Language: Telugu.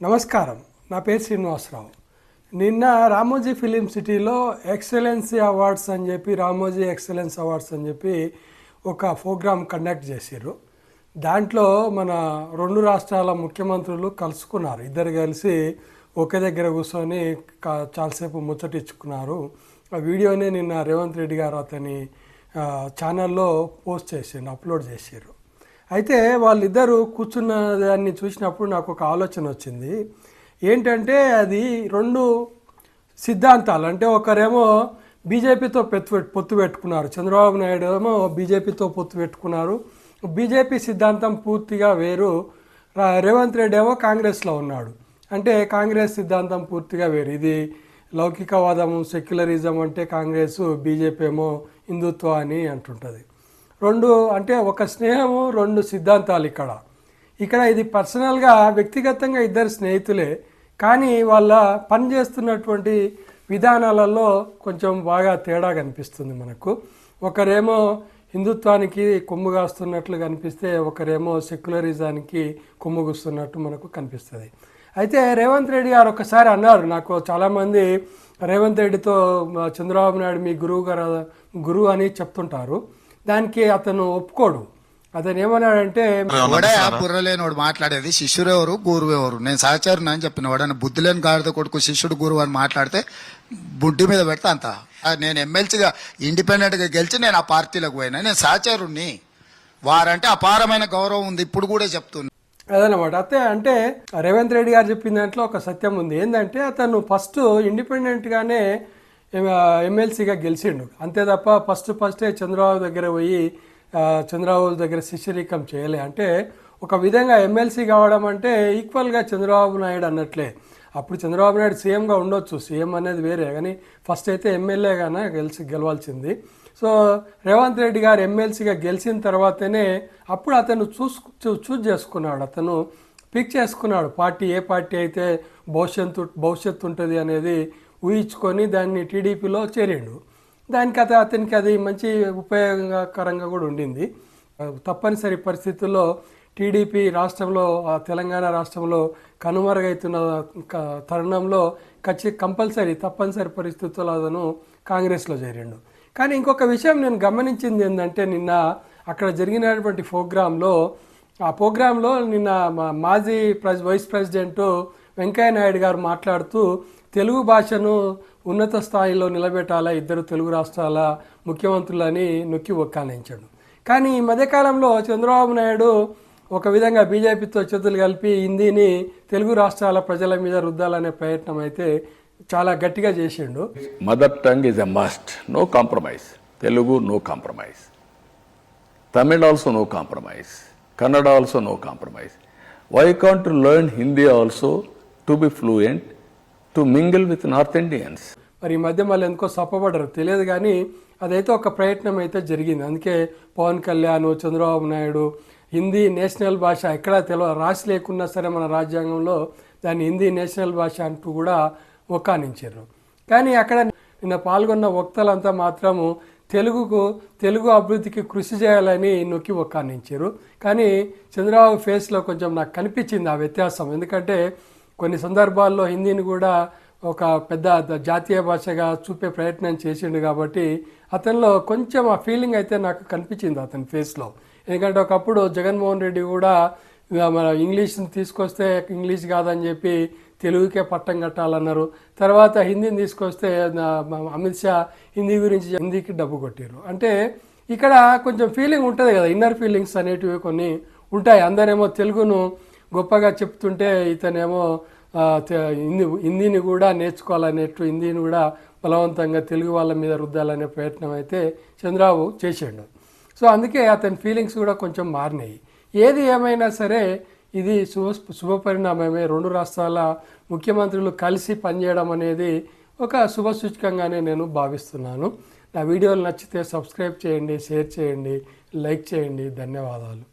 నమస్కారం. నా పేరు శ్రీనివాసరావు. నిన్న రామోజీ ఫిలిం సిటీలో ఎక్సలెన్సీ అవార్డ్స్ అని చెప్పి రామోజీ ఎక్సలెన్స్ అవార్డ్స్ అని చెప్పి ఒక ప్రోగ్రామ్ కండక్ట్ చేశారు దాంట్లో మన రెండు రాష్ట్రాల ముఖ్యమంత్రులు కలుసుకున్నారు. ఇద్దరు కలిసి ఒకే దగ్గర కూర్చొని చాలాసేపు ముచ్చటించుకున్నారు ఆ వీడియోని నిన్న రేవంత్ రెడ్డి గారు అతని ఛానల్లో పోస్ట్ చేసిండు అప్లోడ్ చేశారు అయితే వాళ్ళిద్దరూ కూర్చున్న దాన్ని చూసినప్పుడు నాకు ఒక ఆలోచన వచ్చింది. ఏంటంటే అది రెండు సిద్ధాంతాలు. అంటే ఒకరేమో బీజేపీతో పెత్తు పెట్టు- పొత్తు పెట్టుకున్నారు. చంద్రబాబు నాయుడు ఏమో బీజేపీతో పొత్తు పెట్టుకున్నారు. బీజేపీ సిద్ధాంతం పూర్తిగా వేరు. రేవంత్ రెడ్డి ఏమో కాంగ్రెస్లో ఉన్నాడు. అంటే కాంగ్రెస్ సిద్ధాంతం పూర్తిగా వేరు. ఇది లౌకికవాదము సెక్యులరిజం అంటే కాంగ్రెస్ బీజేపీ ఏమో హిందుత్వ అని అంటుంటుంది. రెండు అంటే ఒక స్నేహము రెండు సిద్ధాంతాలు ఇక్కడ. ఇక్కడ ఇది పర్సనల్గా వ్యక్తిగతంగా ఇద్దరు స్నేహితులే కానీ వాళ్ళ పని చేస్తున్నటువంటి విధానాలలో కొంచెం బాగా తేడా కనిపిస్తుంది మనకు. ఒకరేమో హిందుత్వానికి కొమ్ము కాస్తున్నట్లు కనిపిస్తే ఒకరేమో సెక్యులరిజానికి కొమ్ము కూస్తున్నట్టు మనకు కనిపిస్తుంది. అయితే రేవంత్ రెడ్డి గారు ఒకసారి అన్నారు నాకు చాలామంది రేవంత్ రెడ్డితో చంద్రబాబు నాయుడు మీ గురువు గారు గురువు అని చెప్తుంటారు. దానికి అతను ఒప్పుకోడు. అతను ఏమన్నాడంటే బుర్రలేనోడు మాట్లాడేది శిష్యుడు ఎవరు? గురువు ఎవరు? నేను సహచరుని అని చెప్పిన వాడు బుద్ధి లేని గాడిద కొడుకు శిష్యుడు గురువు అని మాట్లాడితే బుడ్డి మీద పెడితే అంత. నేను ఎమ్మెల్సీగా ఇండిపెండెంట్గా గెలిచి నేను ఆ పార్టీలకు పోయినా. నేను సహచరుణ్ణి. వారంటే అపారమైన గౌరవం ఉంది ఇప్పుడు కూడా చెప్తున్నా. అదనమాట అయితే అంటే రేవంత్ రెడ్డి గారు చెప్పిన దాంట్లో ఒక సత్యం ఉంది. ఏంటంటే అతను ఫస్ట్ ఇండిపెండెంట్గానే ఎమ్మెల్సీగా గెలిచిండు. అంతే తప్ప ఫస్ట్ ఫస్టే చంద్రబాబు దగ్గర పోయి చంద్రబాబు దగ్గర శిష్యరికం చేయలే అంటే ఒక విధంగా ఎమ్మెల్సీ కావడం అంటే ఈక్వల్గా చంద్రబాబు నాయుడు అన్నట్లే. అప్పుడు చంద్రబాబు నాయుడు సీఎంగా ఉండొచ్చు. సీఎం అనేది వేరే కానీ ఫస్ట్ అయితే ఎమ్మెల్యేగానే గెలిచి గెలవాల్సింది. సో రేవంత్ రెడ్డి గారు ఎమ్మెల్సీగా గెలిచిన తర్వాతనే అప్పుడు అతను చూసు చూజ్ చేసుకున్నాడు. అతను పిక్ చేసుకున్నాడు. పార్టీ ఏ పార్టీ అయితే భవిష్యత్తు భవిష్యత్తు ఉంటుంది అనేది ఊహించుకొని దాన్ని టీడీపీలో చేరిండు. దానికి అత అతనికి అది మంచి ఉపయోగకరంగా కూడా ఉండింది. తప్పనిసరి పరిస్థితుల్లో టీడీపీ రాష్ట్రంలో ఆ తెలంగాణ రాష్ట్రంలో కనుమరుగైతున్న తరుణంలో ఖచ్చి కంపల్సరీ తప్పనిసరి పరిస్థితుల్లో అతను కాంగ్రెస్లో చేరిండు. కానీ ఇంకొక విషయం నేను గమనించింది ఏంటంటే నిన్న అక్కడ జరిగినటువంటి ప్రోగ్రాంలో ఆ ప్రోగ్రాంలో నిన్న మా మాజీ press vice president Venkaiah Naidu garu మాట్లాడుతూ తెలుగు భాషను ఉన్నత స్థాయిలో నిలబెట్టాలా ఇద్దరు తెలుగు రాష్ట్రాల ముఖ్యమంత్రులని నొక్కి ఒక్కానించాడు. కానీ ఈ మధ్యకాలంలో చంద్రబాబు నాయుడు ఒక విధంగా బీజేపీతో చేతులు కలిపి హిందీని తెలుగు రాష్ట్రాల ప్రజల మీద రుద్దాలనే ప్రయత్నం అయితే చాలా గట్టిగా చేసిండు. Mother tongue is a must no compromise Telugu no compromise Tamil also no compromise Kannada also no compromise why can't to learn Hindi also to be fluent to mingle with North Indians మరి ఈ మధ్య మళ్ళీ ఎందుకో సప్పబడరు తెలియదు కానీ అదైతే ఒక ప్రయత్నం అయితే జరిగింది. అందుకే పవన్ కళ్యాణ్ చంద్రబాబు నాయుడు హిందీ నేషనల్ భాష ఎక్కడ తెలియ రాసి లేకున్నా సరే మన రాజ్యాంగంలో దాన్ని హిందీ నేషనల్ భాష అంటూ కూడా ఒక్కానించారు కానీ అక్కడ నిన్న పాల్గొన్న వక్తలంతా మాత్రము తెలుగుకు తెలుగు అభివృద్ధికి కృషి చేయాలని నొక్కి ఒక్కానించారు కానీ చంద్రబాబు ఫేస్లో కొంచెం నాకు కనిపించింది ఆ వ్యత్యాసం. ఎందుకంటే కొన్ని సందర్భాల్లో హిందీని కూడా ఒక పెద్ద జాతీయ భాషగా చూపే ప్రయత్నం చేసిండు కాబట్టి అతనిలో కొంచెం ఆ ఫీలింగ్ అయితే నాకు కనిపించింది అతని ఫేస్లో ఎందుకంటే ఒకప్పుడు జగన్మోహన్ రెడ్డి కూడా మన ఇంగ్లీష్ని తీసుకొస్తే ఇంగ్లీష్ కాదని చెప్పి తెలుగుకే పట్టం కట్టాలన్నారు. తర్వాత హిందీని తీసుకొస్తే అమిత్ షా హిందీ గురించి హిందీకి డబ్బు కొట్టారు అంటే ఇక్కడ కొంచెం ఫీలింగ్ ఉంటుంది కదా ఇన్నర్ ఫీలింగ్స్ అనేటివి కొన్ని ఉంటాయి. అందరేమో తెలుగును గొప్పగా చెప్తుంటే ఇతనేమో హిందీ హిందీని కూడా నేర్చుకోవాలనేట్టు హిందీని కూడా బలవంతంగా తెలుగు వాళ్ళ మీద రుద్దాలనే ప్రయత్నం అయితే చంద్రబాబు చేసాడు. సో అందుకే అతని ఫీలింగ్స్ కూడా కొంచెం మారినాయి. ఏది ఏమైనా సరే ఇది శుభ శుభపరిణామమే రెండు రాష్ట్రాల ముఖ్యమంత్రులు కలిసి పనిచేయడం అనేది ఒక శుభ సూచకంగానే నేను భావిస్తున్నాను. నా వీడియోలు నచ్చితే సబ్స్క్రైబ్ చేయండి షేర్ చేయండి లైక్ చేయండి. ధన్యవాదాలు.